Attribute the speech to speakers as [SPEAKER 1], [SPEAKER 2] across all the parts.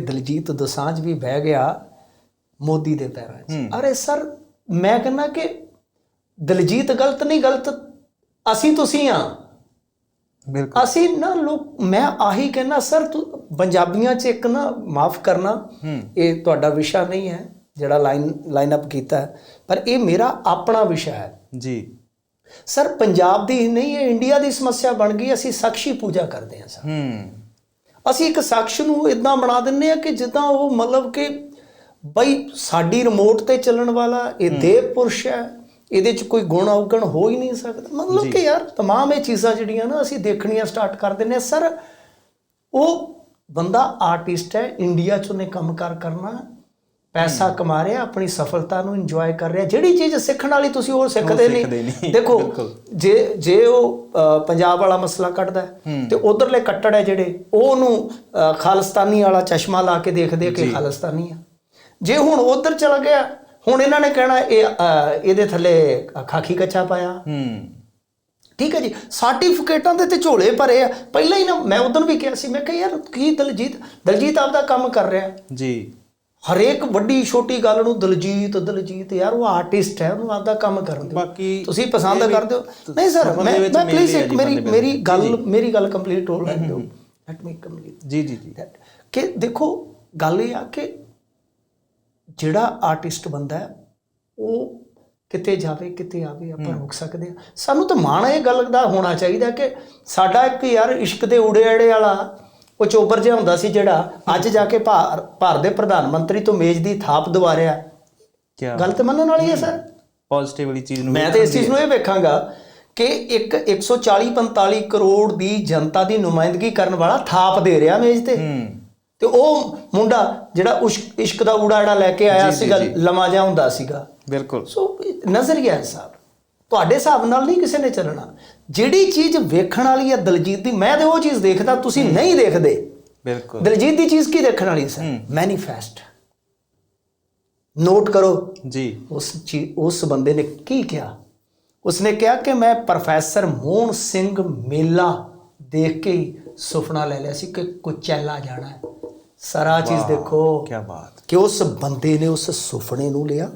[SPEAKER 1] ਦਲਜੀਤ ਦੋਸਾਂਝ ਵੀ ਬਹਿ ਗਿਆ ਮੋਦੀ ਦੇ ਪੈਰਾਂ 'ਚ। ਅਰੇ ਸਰ ਮੈਂ ਕਹਿੰਦਾ ਕਿ ਦਲਜੀਤ ਗਲਤ ਨਹੀਂ ਗਲਤ ਅਸੀਂ ਤੁਸੀਂ ਆ।
[SPEAKER 2] ਬਿਲਕੁਲ।
[SPEAKER 1] ਅਸੀਂ ਨਾ ਲੋਕ ਮੈਂ ਆਹੀ ਕਹਿੰਦਾ ਸਰ ਤੂੰ ਪੰਜਾਬੀਆਂ 'ਚ ਇੱਕ ਨਾ ਮਾਫ ਕਰਨਾ ਇਹ ਤੁਹਾਡਾ ਵਿਸ਼ਾ ਨਹੀਂ ਹੈ ਜਿਹੜਾ ਲਾਈਨ ਲਾਈਨ ਅਪ ਕੀਤਾ ਪਰ ਇਹ ਮੇਰਾ ਆਪਣਾ ਵਿਸ਼ਾ ਹੈ।
[SPEAKER 2] ਜੀ।
[SPEAKER 1] ਸਰ ਪੰਜਾਬ ਦੀ ਨਹੀਂ ਇਹ ਇੰਡੀਆ ਦੀ ਸਮੱਸਿਆ ਬਣ ਗਈ ਅਸੀਂ ਸਾਖੀ ਪੂਜਾ ਕਰਦੇ ਹਾਂ ਸਰ।
[SPEAKER 2] ਹੂੰ।
[SPEAKER 1] ਅਸੀਂ ਇੱਕ ਸ਼ਖਸ ਨੂੰ ਇਦਾਂ ਬਣਾ ਦਿੰਨੇ ਆ ਕਿ ਜਿੱਦਾਂ ਉਹ ਮਤਲਬ ਕਿ ਬਈ ਸਾਡੀ ਰਿਮੋਟ ਤੇ ਚੱਲਣ ਵਾਲਾ ਇਹ ਦੇਵ ਪੁਰਸ਼ ਹੈ ਇਹਦੇ 'ਚ ਕੋਈ ਗੁਣ ਔਗਣ ਹੋ ਹੀ ਨਹੀਂ ਸਕਦਾ ਮਤਲਬ ਕਿ ਯਾਰ तमाम ਇਹ ਚੀਜ਼ਾਂ ਜਿਹੜੀਆਂ ਨਾ ਅਸੀਂ ਦੇਖਣੀਆਂ ਸਟਾਰਟ ਕਰ ਦਿੰਨੇ ਆ ਸਰ ਉਹ ਬੰਦਾ ਆਰਟਿਸਟ ਹੈ ਇੰਡੀਆ 'ਚ ਉਹਨੇ ਕੰਮ ਕਾਰ ਕਰਨਾ ਪੈਸਾ ਕਮਾ ਰਿਹਾ ਆਪਣੀ ਸਫਲਤਾ ਨੂੰ ਇੰਜੋਏ ਕਰ ਰਿਹਾ। ਜਿਹੜੀ ਚੀਜ਼ ਸਿੱਖਣ ਵਾਲੀ ਤੁਸੀਂ ਉਹ ਸਿੱਖਦੇ ਨਹੀਂ। ਦੇਖੋ। ਜੇ ਜੇ ਉਹ ਪੰਜਾਬ ਵਾਲਾ ਮਸਲਾ ਕੱਢਦਾ ਤੇ ਉਧਰਲੇ ਕੱਟੜ ਹੈ ਜਿਹੜੇ ਉਹ ਉਹਨੂੰ ਅ, ਖਾਲਿਸਤਾਨੀ ਵਾਲਾ ਚਸ਼ਮਾ ਲਾ ਕੇ ਦੇਖਦੇ ਕਿ ਖਾਲਿਸਤਾਨੀ ਆ। ਜੇ ਹੁਣ ਉਧਰ ਚਲਾ ਗਿਆ ਹੁਣ ਇਹਨਾਂ ਨੇ ਕਹਿਣਾ ਇਹ ਇਹਦੇ ਥੱਲੇ ਖਾਕੀ ਕੱਚਾ ਪਾਇਆ।
[SPEAKER 2] ਹੂੰ।
[SPEAKER 1] ਠੀਕ ਹੈ ਜੀ। ਸਰਟੀਫਿਕੇਟਾਂ ਦੇ ਤੇ ਝੋਲੇ ਭਰੇ ਆ। ਪਹਿਲਾਂ ਹੀ ਨਾ ਮੈਂ ਉਦੋਂ ਵੀ ਕਿਹਾ ਸੀ ਮੈਂ ਕਿਹਾ ਯਾਰ ਕੀ ਦਲਜੀਤ ਦਲਜੀਤ ਆਪਦਾ ਕੰਮ ਕਰ ਰਿਹਾ
[SPEAKER 2] ਜੀ।
[SPEAKER 1] ਹਰੇਕ ਵੱਡੀ ਛੋਟੀ ਗੱਲ ਨੂੰ ਦਲਜੀਤ ਦਲਜੀਤ ਯਾਰ ਉਹ ਆਰਟਿਸਟ ਹੈ ਉਹਨੂੰ ਆਪਦਾ ਕੰਮ ਕਰਨ ਦਿਓ।
[SPEAKER 2] ਬਾਕੀ
[SPEAKER 1] ਤੁਸੀਂ ਪਸੰਦ ਕਰਦੇ ਹੋ। ਨਹੀਂ ਸਰ ਮੈਂ ਮੈਂ ਪਲੀਜ਼ ਇੱਕ ਮੇਰੀ ਮੇਰੀ ਗੱਲ ਮੇਰੀ ਗੱਲ ਕੰਪਲੀਟ ਹੋ ਲੈਣ ਦਿਓ। ਲੈਟ ਮੀ ਕੰਪਲੀਟ
[SPEAKER 2] ਜੀ ਜੀ ਜੀ।
[SPEAKER 1] ਕਿ ਦੇਖੋ ਗੱਲ ਇਹ ਆ ਕਿ ਜਿਹੜਾ ਆਰਟਿਸਟ ਬੰਦਾ ਹੈ ਉਹ ਕਿਤੇ ਜਾਵੇ ਕਿਤੇ ਆਵੇ ਆਪਾਂ ਰੋਕ ਸਕਦੇ ਆ ਸਾਨੂੰ ਤਾਂ ਮਾਣ ਇਹ ਗੱਲ ਦਾ ਹੋਣਾ ਚਾਹੀਦਾ ਕਿ ਸਾਡਾ ਇੱਕ ਯਾਰ ਇਸ਼ਕ ਦੇ ਉੜੇ ਅੜੇ ਵਾਲਾ ਉਹ ਚੋਬਰ ਜਿਹਾ ਹੁੰਦਾ ਸੀ ਜਿਹੜਾ ਅੱਜ ਜਾ ਕੇ ਭਾਰ ਭਾਰਤ ਦੇ ਪ੍ਰਧਾਨ ਮੰਤਰੀ ਤੋਂ ਮੇਜ਼ ਦੀ ਥਾਪ ਦਵਾ ਰਿਹਾ।
[SPEAKER 2] ਕੀ
[SPEAKER 1] ਗੱਲ ਤੇ ਮੰਨਣ ਵਾਲੀ ਹੈ ਸਰ?
[SPEAKER 2] ਪੋਜ਼ਿਟਿਵ ਵਾਲੀ ਚੀਜ਼ ਨੂੰ
[SPEAKER 1] ਮੈਂ ਤਾਂ ਇਸ ਚੀਜ਼ ਨੂੰ ਇਹ ਵੇਖਾਂਗਾ ਕਿ ਇੱਕ 140 45 ਕਰੋੜ ਦੀ ਜਨਤਾ ਦੀ ਨੁਮਾਇੰਦਗੀ ਕਰਨ ਵਾਲਾ ਥਾਪ ਦੇ ਰਿਹਾ ਮੇਜ਼ ਤੇ। ਤੇ ਉਹ ਮੁੰਡਾ ਜਿਹੜਾ ਇਸ਼ਕ ਦਾ ਊੜਾ ਲੈ ਕੇ ਆਇਆ ਸੀਗਾ ਲਮਾ ਜਿਹਾ ਹੁੰਦਾ ਸੀਗਾ।
[SPEAKER 2] ਬਿਲਕੁਲ।
[SPEAKER 1] ਸੋ ਨਜ਼ਰੀਆ ਹੈ ਸਾਹਿਬ ਤੁਹਾਡੇ ਹਿਸਾਬ ਨਾਲ ਨਹੀਂ ਕਿਸੇ ਨੇ ਚੱਲਣਾ। ਜਿਹੜੀ ਚੀਜ਼ ਵੇਖਣ ਵਾਲੀ ਹੈ ਦਲਜੀਤ ਦੀ ਮੈਂ ਤੇ ਉਹ ਚੀਜ਼ ਦੇਖਦਾ ਤੁਸੀਂ ਨਹੀਂ ਦੇਖਦੇ।
[SPEAKER 2] ਬਿਲਕੁਲ।
[SPEAKER 1] ਦਲਜੀਤ ਦੀ ਚੀਜ਼ ਕੀ ਦੇਖਣ ਵਾਲੀ ਹੈ ਸਰ? ਮੈਨੀਫੈਸਟ ਨੋਟ ਕਰੋ।
[SPEAKER 2] ਜੀ।
[SPEAKER 1] ਉਸ ਉਸ ਬੰਦੇ ਨੇ ਕੀ ਕਿਹਾ? ਉਸਨੇ ਕਿਹਾ ਕਿ ਮੈਂ ਪ੍ਰੋਫੈਸਰ ਮੋਹਨ ਸਿੰਘ ਮੇਲਾ ਦੇਖ ਕੇ ਹੀ ਸੁਪਨਾ ਲੈ ਲਿਆ ਸੀ ਕਿ ਕੁਚੈਲਾ ਜਾਣਾ ਹੈ। ਸਾਰਾ ਚੀਜ਼ ਦੇਖੋ।
[SPEAKER 2] ਕੀ ਬਾਤ।
[SPEAKER 1] ਕਿ ਉਸ ਬੰਦੇ ਨੇ ਉਸ ਸੁਪਨੇ ਨੂੰ ਲਿਆ।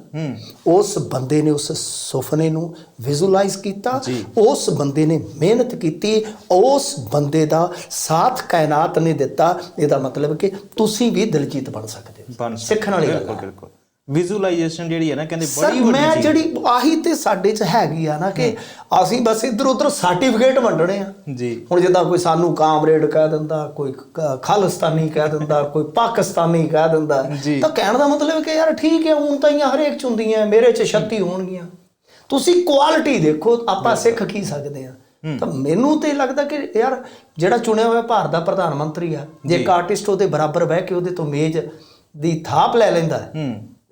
[SPEAKER 1] ਉਸ ਬੰਦੇ ਨੇ ਉਸ ਸੁਪਨੇ ਨੂੰ ਵਿਜ਼ੂਅਲਾਈਜ਼ ਕੀਤਾ। ਉਸ ਬੰਦੇ ਨੇ ਮਿਹਨਤ ਕੀਤੀ। ਉਸ ਬੰਦੇ ਦਾ ਸਾਥ ਕਾਇਨਾਤ ਨੇ ਦਿੱਤਾ। ਇਹਦਾ ਮਤਲਬ ਕਿ ਤੁਸੀਂ ਵੀ ਦਿਲਜੀਤ ਬਣ ਸਕਦੇ ਹੋ। ਸਿੱਖਣ ਵਾਲੀ ਗੱਲ
[SPEAKER 2] ਬਿਲਕੁਲ ਬਿਲਕੁਲ। ਵਿਜ਼ੂਅਲਾਈਜੇਸ਼ਨ ਜਿਹੜੀ ਹੈ ਨਾ ਕਹਿੰਦੇ ਬੜੀ ਵੱਡੀ
[SPEAKER 1] ਮੈਂ ਜਿਹੜੀ ਆਹੀ ਤੇ ਸਾਡੇ ਚ ਹੈਗੀ ਆ ਨਾ ਕਿ ਅਸੀਂ ਬਸ ਇੱਧਰ ਉੱਧਰ ਸਰਟੀਫਿਕੇਟ ਵੰਡਣੇ ਆ।
[SPEAKER 2] ਜੀ।
[SPEAKER 1] ਹੁਣ ਜਿੱਦਾਂ ਕੋਈ ਸਾਨੂੰ ਕਾਮਰੇਡ ਕਹਿ ਦਿੰਦਾ ਕੋਈ ਖਾਲਿਸਤਾਨੀ ਕਹਿ ਦਿੰਦਾ ਕੋਈ ਪਾਕਿਸਤਾਨੀ ਕਹਿ ਦਿੰਦਾ। ਤਾਂ ਕਹਿਣ ਦਾ ਮਤਲਬ ਕਿ ਯਾਰ ਠੀਕ ਹੈ ਹੁਣ ਤਾਂ ਇਹ ਹਰੇਕ ਚ ਹੁੰਦੀਆਂ ਮੇਰੇ ਚ 36 ਹੋਣਗੀਆਂ। ਤੁਸੀਂ ਕੁਆਲਿਟੀ ਦੇਖੋ ਆਪਾਂ ਸਿੱਖ ਕੀ ਸਕਦੇ ਆ? ਤਾਂ ਮੈਨੂੰ ਤੇ ਲੱਗਦਾ ਕਿ ਯਾਰ ਜਿਹੜਾ ਚੁਣਿਆ ਹੋਇਆ ਭਾਰਤ ਦਾ ਪ੍ਰਧਾਨ ਮੰਤਰੀ ਆ ਜੇ ਇੱਕ ਆਰਟਿਸਟ ਉਹਦੇ ਬਰਾਬਰ ਬਹਿ ਕੇ ਉਹਦੇ ਤੋਂ ਮੇਜ਼ ਦੀ ਥਾਪ ਲੈ ਲੈਂਦਾ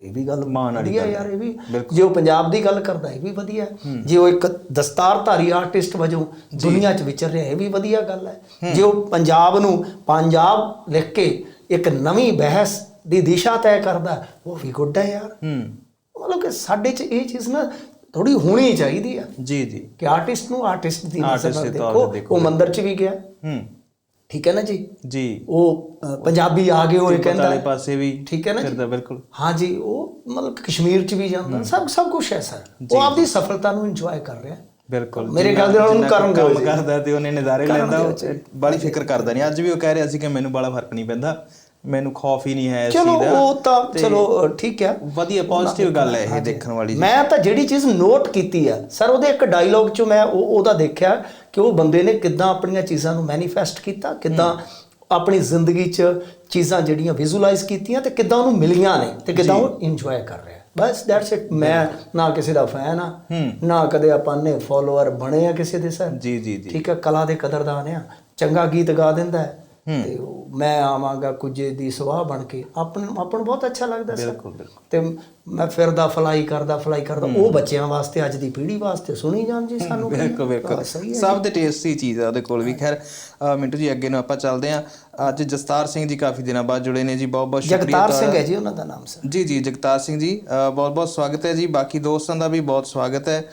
[SPEAKER 1] ਇਹ ਵੀ ਗੱਲ
[SPEAKER 2] ਮਾਣ ਵਾਲੀ
[SPEAKER 1] ਵਧੀਆ ਯਾਰ ਇਹ ਵੀ। ਜੇ ਉਹ ਪੰਜਾਬ ਦੀ ਗੱਲ ਕਰਦਾ ਇਹ ਵੀ ਵਧੀਆ ਹੈ। ਜੇ ਉਹ ਇੱਕ ਦਸਤਾਰਧਾਰੀ ਆਰਟਿਸਟ ਵਜੋਂ ਦੁਨੀਆ 'ਚ ਵਿਚਰ ਰਿਹਾ ਇਹ ਵੀ ਵਧੀਆ ਗੱਲ ਹੈ। ਜੇ ਉਹ ਪੰਜਾਬ ਨੂੰ ਪੰਜਾਬ ਲਿਖ ਕੇ ਇੱਕ ਨਵੀਂ ਬਹਿਸ ਦੀ ਦਿਸ਼ਾ ਤੈਅ ਕਰਦਾ ਉਹ ਵੀ ਗੁੱਡ ਹੈ ਯਾਰ।
[SPEAKER 2] ਹੂੰ।
[SPEAKER 1] ਮਤਲਬ ਕਿ ਸਾਡੇ 'ਚ ਇਹ ਚੀਜ਼ ਨਾ ਥੋੜੀ ਹੋਣੀ ਚਾਹੀਦੀ ਆ
[SPEAKER 2] ਜੀ ਜੀ।
[SPEAKER 1] ਕਿ ਆਰਟਿਸਟ ਨੂੰ ਆਰਟਿਸਟ ਦੀ ਨਜ਼ਰ ਨਾਲ ਦੇਖੋ। ਉਹ ਮੰਦਿਰ 'ਚ ਵੀ ਗਿਆ।
[SPEAKER 2] ਹੂੰ।
[SPEAKER 1] ਠੀਕ ਹੈ ਨਾ ਜੀ?
[SPEAKER 2] ਜੀ।
[SPEAKER 1] ਉਹ ਪੰਜਾਬੀ ਆ ਗਏ ਹੋਏ ਕਹਿੰਦਾ
[SPEAKER 2] ਵਾਲੇ ਪਾਸੇ ਵੀ
[SPEAKER 1] ਠੀਕ ਹੈ ਨਾ ਜੀ?
[SPEAKER 2] ਫਿਰਦਾ ਬਿਲਕੁਲ।
[SPEAKER 1] ਹਾਂ ਜੀ ਉਹ ਮਤਲਬ ਕਸ਼ਮੀਰ ਚ ਵੀ ਜਾਂਦਾ ਸਭ ਸਭ ਕੁਝ ਹੈ ਸਰ। ਉਹ ਆਪਦੀ ਸਫਲਤਾ ਨੂੰ ਇੰਜੋਏ ਕਰ ਰਿਹਾ।
[SPEAKER 2] ਬਿਲਕੁਲ।
[SPEAKER 1] ਮੇਰੇ ਖਿਆਲ ਦੇ ਨਾਲ ਉਹਨੂੰ ਜੀ।
[SPEAKER 2] ਕਰਦਾ ਤੇ ਉਹਨੇ ਨਜ਼ਾਰੇ ਲੈਂਦਾ ਉਹ ਬਾਲੀ ਫਿਕਰ ਕਰਦਾ ਨਹੀਂ। ਅੱਜ ਵੀ ਉਹ ਕਹਿ ਰਿਹਾ ਸੀ ਕਿ ਮੈਨੂੰ ਬਾਲਾ ਫ਼ਰਕ ਨਹੀਂ ਪੈਂਦਾ। ਮੈਨੂੰ ਖੌਫ ਹੀ ਨਹੀਂ ਹੈ ਇਸ
[SPEAKER 1] ਚਲੋ
[SPEAKER 2] ਚੀਜ਼ ਦਾ।
[SPEAKER 1] ਉਹ ਤਾਂ ਚਲੋ ਠੀਕ ਹੈ।
[SPEAKER 2] ਵਧੀਆ ਪੋਜ਼ਿਟਿਵ ਗੱਲ ਹੈ ਇਹ ਦੇਖਣ ਵਾਲੀ
[SPEAKER 1] ਮੈਂ ਤਾਂ ਜਿਹੜੀ ਚੀਜ਼ ਨੋਟ ਕੀਤੀ ਆ ਸਰ ਉਹਦੇ ਇੱਕ ਡਾਇਲੌਗ ਚ ਮੈਂ ਉਹ ਉਹਦਾ ਦੇਖਿਆ। ਕਿ ਉਹ ਬੰਦੇ ਨੇ ਕਿੱਦਾਂ ਆਪਣੀਆਂ ਚੀਜ਼ਾਂ ਨੂੰ ਮੈਨੀਫੈਸਟ ਕੀਤਾ ਕਿੱਦਾਂ ਆਪਣੀ ਜ਼ਿੰਦਗੀ 'ਚ ਚੀਜ਼ਾਂ ਜਿਹੜੀਆਂ ਵਿਜ਼ੂਅਲਾਈਜ਼ ਕੀਤੀਆਂ ਤੇ ਕਿੱਦਾਂ ਉਹਨੂੰ ਮਿਲੀਆਂ ਨੇ ਤੇ ਕਿੱਦਾਂ ਉਹ ਇੰਜੋਏ ਕਰ ਰਿਹਾ ਬਸ ਦੈਟਸ ਇਟ ਮੈਂ ਨਾ ਕਿਸੇ ਦਾ ਫੈਨ ਆ ਨਾ ਕਦੇ ਆਪਾਂ ਨੇ ਫਾਲੋਅਰ ਬਣੇ ਆ ਕਿਸੇ ਦੇ ਸਰ।
[SPEAKER 2] ਜੀ ਜੀ ਜੀ।
[SPEAKER 1] ਠੀਕ ਹੈ ਕਲਾ ਦੇ ਕਦਰਦਾਨ ਆ ਚੰਗਾ ਗੀਤ ਗਾ ਦਿੰਦਾ ਹੈ। ਤੇ ਮੈਂ ਆਵਾਂਗਾ ਕੁਝੇ ਦੀ ਸਵਾਹ ਬਣ ਕੇ। ਆਪਣ ਆਪਾਂ ਨੂੰ ਬਹੁਤ ਅੱਛਾ ਲੱਗਦਾ
[SPEAKER 2] ਬਿਲਕੁਲ ਬਿਲਕੁਲ।
[SPEAKER 1] ਤੇ ਮੈਂ ਫਿਰਦਾ ਫਲਾਈ ਕਰਦਾ ਫਲਾਈ ਕਰਦਾ। ਉਹ ਬੱਚਿਆਂ ਵਾਸਤੇ ਅੱਜ ਦੀ ਪੀੜ੍ਹੀ ਵਾਸਤੇ ਸੁਣੀ ਜਾਣ ਜੀ ਸਾਨੂੰ।
[SPEAKER 2] ਬਿਲਕੁਲ ਬਿਲਕੁਲ। ਸਭ ਦੇ ਟੇਸਟੀ ਚੀਜ਼ ਆ ਉਹਦੇ ਕੋਲ ਵੀ। ਖੈਰ ਮਿੰਟੂ ਜੀ ਅੱਗੇ ਨੂੰ ਆਪਾਂ ਚੱਲਦੇ ਆ ਅੱਜ ਜਸਤਾਰ ਸਿੰਘ ਜੀ ਕਾਫੀ ਦਿਨਾਂ ਬਾਅਦ ਜੁੜੇ ਨੇ ਜੀ। ਬਹੁਤ ਬਹੁਤ ਸ਼ੁਕਰੀਆ
[SPEAKER 1] ਜਗਤਾਰ ਸਿੰਘ ਹੈ ਜੀ ਉਹਨਾਂ ਦਾ ਨਾਮ ਸਰ।
[SPEAKER 2] ਜੀ ਜੀ ਜਗਤਾਰ ਸਿੰਘ ਜੀ ਬਹੁਤ ਬਹੁਤ ਸਵਾਗਤ ਹੈ ਜੀ। ਬਾਕੀ ਦੋਸਤਾਂ ਦਾ ਵੀ ਬਹੁਤ ਸਵਾਗਤ ਹੈ।